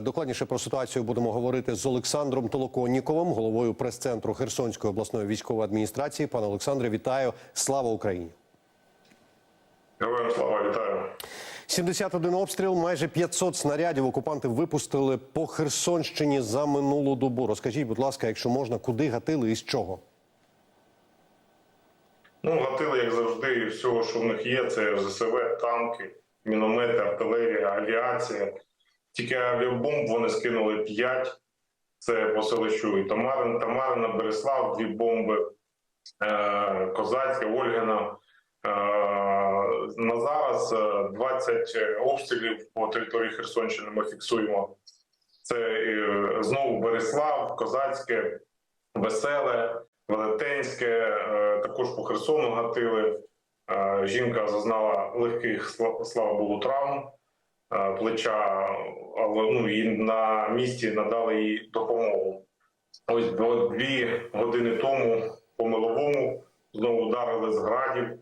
Докладніше про ситуацію будемо говорити з Олександром Толоконніковим, головою прес-центру Херсонської обласної військової адміністрації. Пане Олександре, вітаю! Слава Україні! Героям слава вітаю. 71 обстріл, майже 500 снарядів окупанти випустили по Херсонщині за минулу добу. Розкажіть, будь ласка, якщо можна, куди гатили і з чого? Ну, гатили, як завжди, всього, що в них є, це ЗСВ, танки, міномети, артилерія, авіація. Тільки авіабомб вони скинули 5. Це по селищу і Тамарин, Тамарина, Береслав, дві бомби, е, Козацьке, Ольгина. Е, на зараз е, 20 обстрілів по території Херсонщини ми фіксуємо. Це е, знову Береслав, Козацьке, Веселе, Велетенське, е, також по Херсону гатили. Е, Жінка зазнала легких, сла- слава Богу, травм е, плеча, але ну, і на місці надали їй допомогу. Ось дві години тому по миловому знову ударили з градів.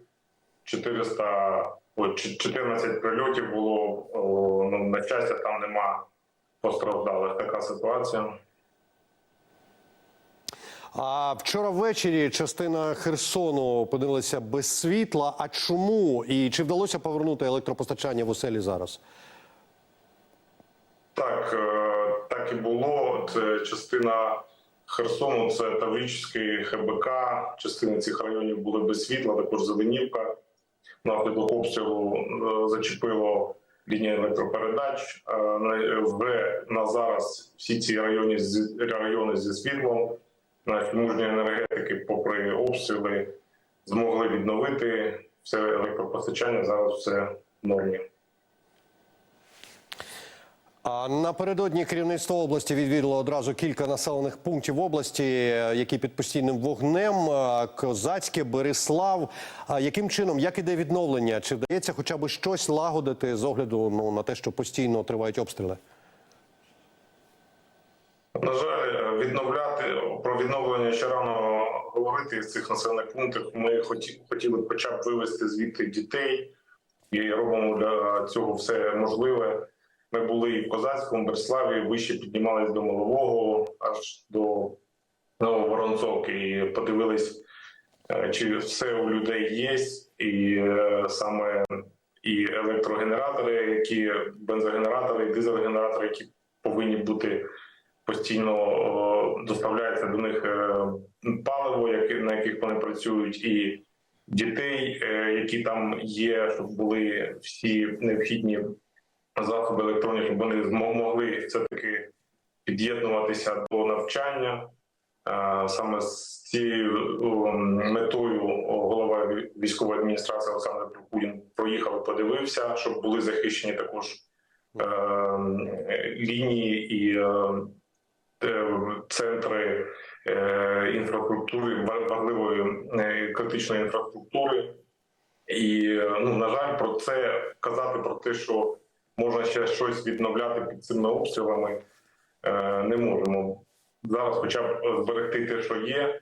400, ой, 14 прильотів було. Ну, на щастя, там нема постраждалих. Така ситуація. А вчора ввечері частина Херсону опинилася без світла. А чому? І чи вдалося повернути електропостачання в оселі зараз? Так, е, так і було. Це частина Херсону, це Таврічський ХБК. Частини цих районів були без світла, також Зеленівка. Внаслідок обстрілу е, зачепило лінії електропередач. Е, Вже на зараз всі ці райони, райони зі світлом. Наші мужні енергетики, попри обстріли, змогли відновити все електропостачання. Зараз все в нормі. А напередодні керівництво області відвідало одразу кілька населених пунктів області, які під постійним вогнем. Козацьке, Береслав. Яким чином, як іде відновлення? Чи вдається хоча б щось лагодити з огляду ну, на те, що постійно тривають обстріли? На жаль, відновляти про відновлення ще рано говорити з цих населених пунктів. Ми хоті, хотіли б хоча б вивезти звідти дітей і робимо для цього все можливе. Ми були і в Козацькому, Берславі, вище піднімались до Малового, аж до Нововоронцок, і подивились, е, чи все у людей є, і е, саме і електрогенератори, які бензогенератори, і дизель-генератори, які повинні бути постійно о, доставляється до них е, паливо, на яких вони працюють, і дітей, е, які там є, щоб були всі необхідні засоби електронні, щоб вони могли все таки під'єднуватися до навчання. Саме з цією метою голова військової адміністрації Олександр Прокудін проїхав, подивився, щоб були захищені також е, лінії і е, центри е, інфраструктури, ва- важливої критичної інфраструктури. І ну на жаль, про це казати про те, що можна ще щось відновляти під цими обстрілами, е, не можемо. Зараз, хоча б зберегти те, що є,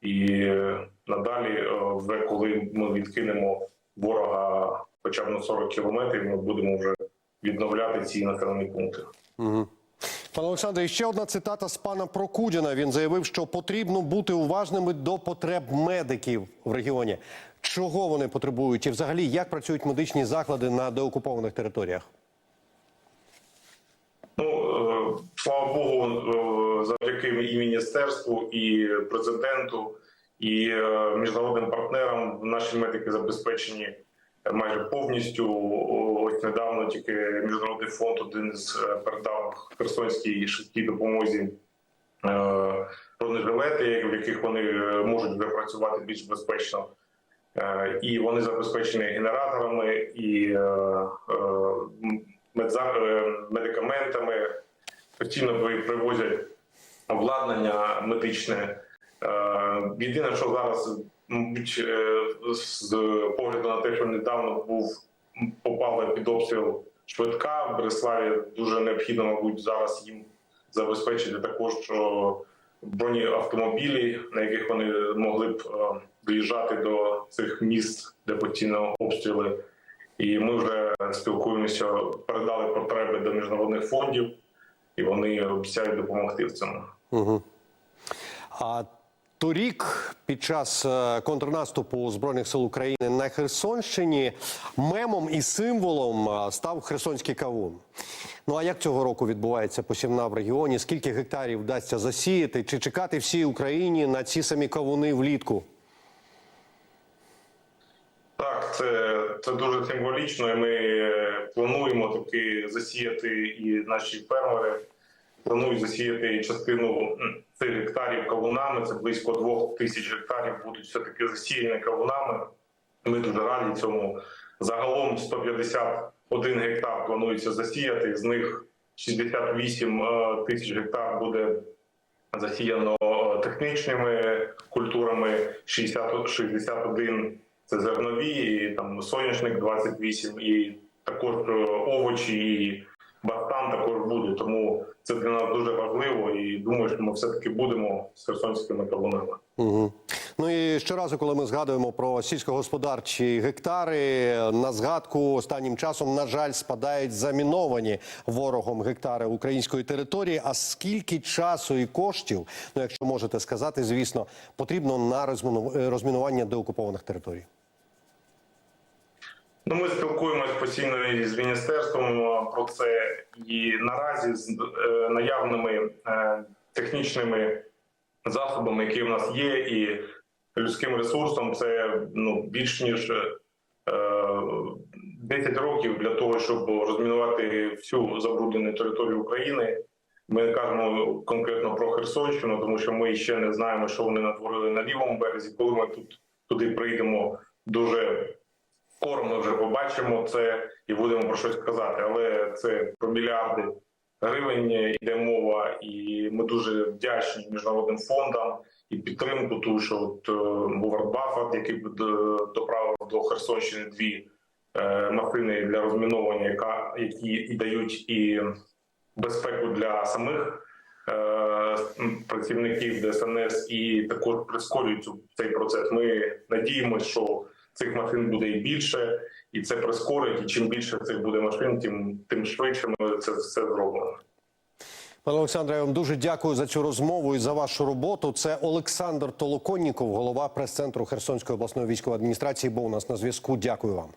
і е, надалі, е, вже коли ми відкинемо ворога хоча б на 40 кілометрів, ми будемо вже відновляти ці населені пункти. Угу. Пане Олександре, ще одна цитата з пана Прокудіна. Він заявив, що потрібно бути уважними до потреб медиків в регіоні. Чого вони потребують, і взагалі як працюють медичні заклади на деокупованих територіях? Ну е, слава Богу, е, завдяки і міністерству, і президенту, і е, міжнародним партнерам наші медики забезпечені майже повністю. Ось недавно тільки міжнародний фонд один з передав Херсонській швидкій допомозі бронежилети, в яких вони можуть вже працювати більш безпечно. І вони забезпечені генераторами і медикаментами. Постійно привозять обладнання медичне. Е, Єдине, що зараз, е, з погляду на те, що недавно був попала під обстріл швидка в Береславі, дуже необхідно, мабуть, зараз їм забезпечити також що бронеавтомобілі, на яких вони могли б е, доїжджати до цих міст, де постійно обстріли. І ми вже спілкуємося, передали потреби до міжнародних фондів. і вони обіцяють допомогти в цьому. А торік, під час е, контрнаступу збройних сил України на Херсонщині, мемом і символом е, став херсонський кавун. Ну а як цього року відбувається посівна в регіоні? Скільки гектарів вдасться засіяти? Чи чекати всій Україні на ці самі кавуни влітку? Так, це, дуже символічно. і Ми е, плануємо таки засіяти і наші фермери планують засіяти частину цих гектарів кавунами. Це близько двох тисяч гектарів будуть все таки засіяні кавунами. Ми дуже раді цьому. Загалом 151 гектар планується засіяти. З них 68 е, тисяч гектар буде засіяно е, технічними культурами, 60, 61 це зернові, і там соняшник 28, і також е, овочі і бартан також буде. Тому це для нас дуже важливо. І думаю, що ми все таки будемо з херсонськими кавунами. Угу. Ну і щоразу, коли ми згадуємо про сільськогосподарчі гектари, на згадку останнім часом, на жаль, спадають заміновані ворогом гектари української території. А скільки часу і коштів, ну якщо можете сказати, звісно, потрібно на розміну- розмінування деокупованих територій? Ну, ми спілкуємось постійно і з міністерством е, про це, і наразі з е, наявними е, технічними засобами, які в нас є, і людським ресурсом, це ну більш ніж е, 10 років для того, щоб розмінувати всю забруднену територію України. Ми кажемо конкретно про Херсонщину, тому що ми ще не знаємо, що вони натворили на лівому березі. Коли ми тут туди прийдемо дуже скоро, ми вже побачимо це і будемо про щось казати. Але це про мільярди гривень йде мова, і ми дуже вдячні міжнародним фондам і підтримку. Ту що от е, був Баффет, який доправив до Херсонщини дві е, машини для розміновування, які і дають і безпеку для самих е, працівників ДСНС і також прискорюють цей процес. Ми надіємося, що цих машин буде і більше, і це прискорить. І чим більше цих буде машин, тим тим швидше ми це все зробимо. Пане Олександре, я вам дуже дякую за цю розмову і за вашу роботу. Це Олександр Толоконніков, голова прес-центру Херсонської обласної військової адміністрації. Був у нас на зв'язку. Дякую вам.